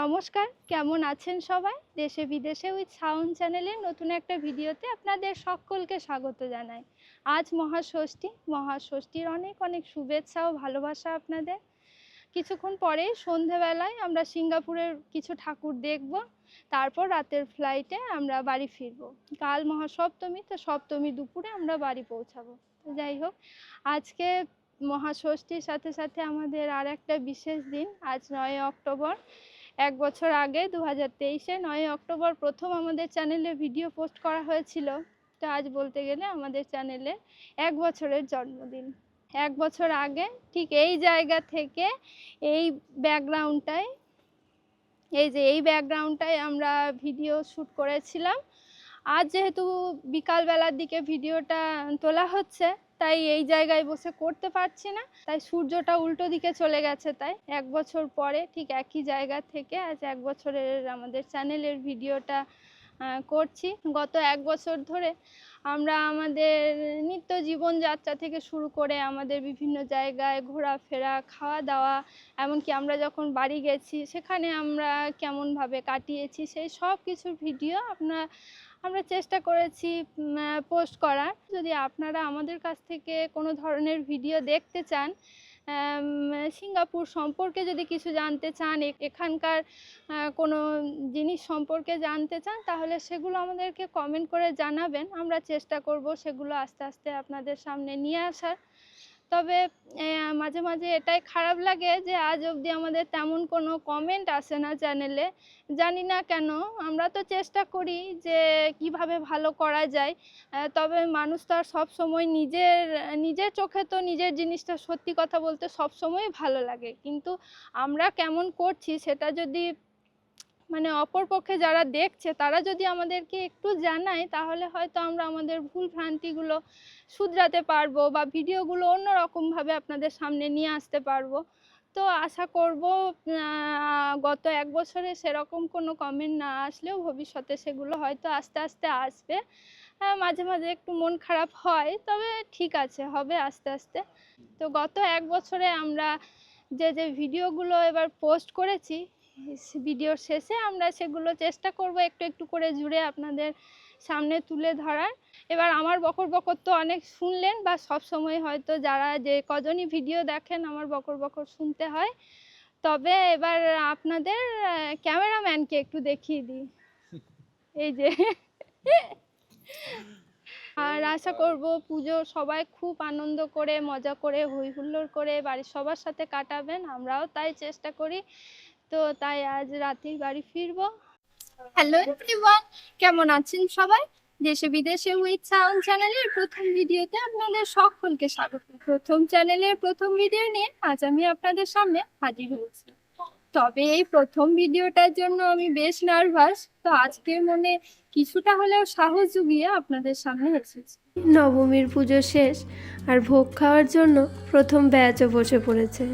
নমস্কার, কেমন আছেন সবাই? দেশে বিদেশে উইথ সাউন্ড চ্যানেলের নতুন একটা ভিডিওতে আপনাদের সকলকে স্বাগত জানাই। আজ মহাষষ্ঠী, মহাষষ্ঠীর অনেক অনেক শুভেচ্ছা ও ভালোবাসা আপনাদের। কিছুক্ষণ পরেই সন্ধেবেলায় আমরা সিঙ্গাপুরের কিছু ঠাকুর দেখব, তারপর রাতের ফ্লাইটে আমরা বাড়ি ফিরবো। কাল মহাসপ্তমী, তো সপ্তমী দুপুরে আমরা বাড়ি পৌঁছাবো। যাই হোক, আজকে মহাষষ্ঠীর সাথে সাথে আমাদের আর একটা বিশেষ দিন, আজ নয় অক্টোবর। এক বছর আগে দু হাজার তেইশে নয় অক্টোবর প্রথম আমাদের চ্যানেলে ভিডিও পোস্ট করা হয়েছিল। তো আজ বলতে গেলে আমাদের চ্যানেলে এক বছরের জন্মদিন। এক বছর আগে ঠিক এই জায়গা থেকে এই ব্যাকগ্রাউন্ডটায়, এই যে এই ব্যাকগ্রাউন্ডটায় আমরা ভিডিও শ্যুট করেছিলাম। আজ যেহেতু বিকালবেলার দিকে ভিডিওটা তোলা হচ্ছে, তাই এই জায়গায় বসে করতে পারছি না। তাই সূর্যটা উল্টো দিকে চলে গেছে তাই। এক বছর পরে ঠিক একই জায়গা থেকে আজ এক বছরের আমাদের চ্যানেলের ভিডিওটা করছি। গত এক বছর ধরে আমরা আমাদের নিত্য জীবনযাত্রা থেকে শুরু করে আমাদের বিভিন্ন জায়গায় ঘোরাফেরা খাওয়া দাওয়া এমনকি আমরা যখন বাড়ি গেছি, সেখানে আমরা কেমনভাবে কাটিয়েছি, সেই সব কিছুর ভিডিও আপনার আমরা চেষ্টা করেছি পোস্ট করার। যদি আপনারা আমাদের কাছ থেকে কোনো ধরনের ভিডিও দেখতে চান সিঙ্গাপুর সম্পর্কে যদি কিছু জানতে চান এখানকার কোনো জিনিস সম্পর্কে জানতে চান, তাহলে সেগুলো আমাদেরকে কমেন্ট করে জানাবেন। আমরা চেষ্টা করব সেগুলো আস্তে আস্তে আপনাদের সামনে নিয়ে আসার। তবে মাঝে মাঝে এটাই খারাপ লাগে যে আজ অবধি আমাদের তেমন কোনো কমেন্ট আসে না চ্যানেলে জানি না কেন, আমরা তো চেষ্টা করি যে কীভাবে ভালো করা যায় তবে মানুষ তো আর সবসময় নিজের নিজের চোখে তো নিজের জিনিসটা সত্যি কথা বলতে সব সবসময় ভালো লাগে। কিন্তু আমরা কেমন করছি সেটা যদি মানে অপর পক্ষে যারা দেখছে, তারা যদি আমাদেরকে একটু জানায়, তাহলে হয়তো আমরা আমাদের ভুল ভ্রান্তিগুলো শুধরাতে পারব বা ভিডিওগুলো অন্যরকমভাবে আপনাদের সামনে নিয়ে আসতে পারব। তো আশা করব গত এক বছরে সেরকম কোনো কমেন্ট না আসলেও ভবিষ্যতে সেগুলো হয়তো আস্তে আস্তে আসবে। হ্যাঁ মাঝে মাঝে একটু মন খারাপ হয়, তবে ঠিক আছে, হবে আস্তে আস্তে। তো গত এক বছরে আমরা যে যে ভিডিওগুলো এবার পোস্ট করেছি ভিডিওর শেষে আমরা সেগুলো চেষ্টা করব একটু একটু করে জুড়ে আপনাদের সামনে তুলে ধরার। এবার আমার বকর বকর তো অনেক শুনলেন বা সব সময় হয়তো যারা যে কজনই ভিডিও দেখেন আমার বকর বকর শুনতে হয়। তবে এবার আপনাদের ক্যামেরাম্যানকে একটু দেখিয়ে দিই। এই যে। আর আশা করব পুজো সবাই খুব আনন্দ করে, মজা করে হই হুল্লোড় করে বাড়ির সবার সাথে কাটাবেন। আমরাও তাই চেষ্টা করি। তো তাই আজ রাতেই বাড়ি ফিরবো। হ্যালো এভরিওয়ান কেমন আছেন সবাই? দেশে বিদেশে উইথ সাউন্ড চ্যানেলের প্রথম ভিডিওতে আপনাদের সকলকে স্বাগত। প্রথম চ্যানেলের প্রথম ভিডিও নিয়ে আজ আমি আপনাদের সামনে হাজির হয়েছি। তবে এই প্রথম ভিডিওটার জন্য আমি বেশ নার্ভাস। তো আজকে মনে কিছুটা হলেও সাহস জুগিয়ে আপনাদের সামনে এসেছি। নবমীর পুজো শেষ আর ভোগ খাওয়ার জন্য প্রথম ব্যাচও বসে পড়েছে।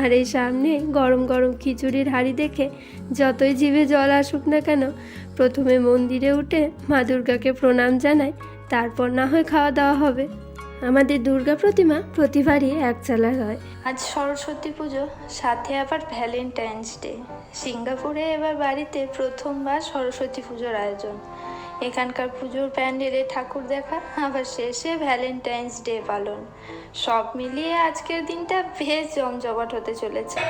আর এই সামনে গরম গরম খিচুড়ির হাঁড়ি দেখে যতই জিভে জল আসুক না কেন, প্রথমে মন্দিরে উঠে মা দুর্গাকে প্রণাম জানায় তারপর না হয় খাওয়া দাওয়া হবে। আমাদের দুর্গা প্রতিমা প্রতিবারই এক একচালা হয়। আজ সরস্বতী পুজো, সাথে আবার ভ্যালেন্টাইন্স ডে সিঙ্গাপুরে এবার বাড়িতে প্রথমবার সরস্বতী পুজোর আয়োজন। এখানকার পুজোর প্যান্ডেলে ঠাকুর দেখা, আবার শেষে ভ্যালেন্টাইন্স ডে পালন। সব মিলিয়ে আজকের দিনটা বেশ জমজমাট হতে চলেছে।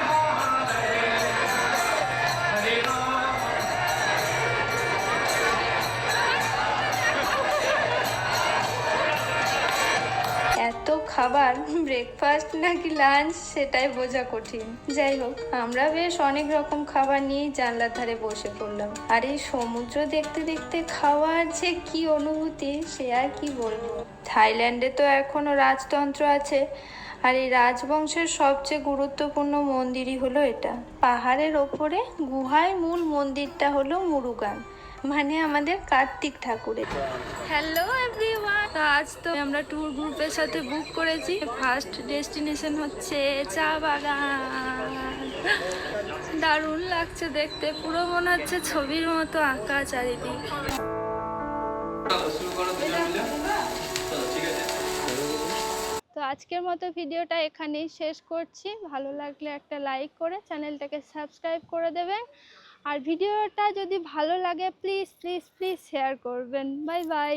এত খাবার ব্রেকফাস্ট নাকি লাঞ্চ সেটাই বোঝা কঠিন। যাই হোক, আমরা বেশ অনেক রকম খাবার নিয়েই জানলার ধারে বসে পড়লাম। আর এই সমুদ্র দেখতে দেখতে খাওয়ার যে কি অনুভূতি, সে আর কি বলব। থাইল্যান্ডে তো এখনও রাজতন্ত্র আছে, আর এই রাজবংশের সবচেয়ে গুরুত্বপূর্ণ মন্দিরই হলো এটা। পাহাড়ের ওপরে গুহায় মূল মন্দিরটা হলো মুরুগান। মানে আমাদের কার্তিক ঠাকুরের। হ্যালো এভরিওয়ান আজ তো আমরা ট্যুর গ্রুপের সাথে বুক করেছি। ফার্স্ট ডেস্টিনেশন হচ্ছে চা বাগান। দারুণ লাগছে দেখতে। পুরো মনে হচ্ছে ছবির মতো আঁকা চারিদিক। তো আজকের মতো ভিডিওটা এখানেই শেষ করছি। ভালো লাগলে একটা লাইক করে চ্যানেলটাকে সাবস্ক্রাইব করে দেবেন আর ভিডিওটা যদি ভালো লাগে প্লিজ প্লিজ প্লিজ শেয়ার করবেন। Bye bye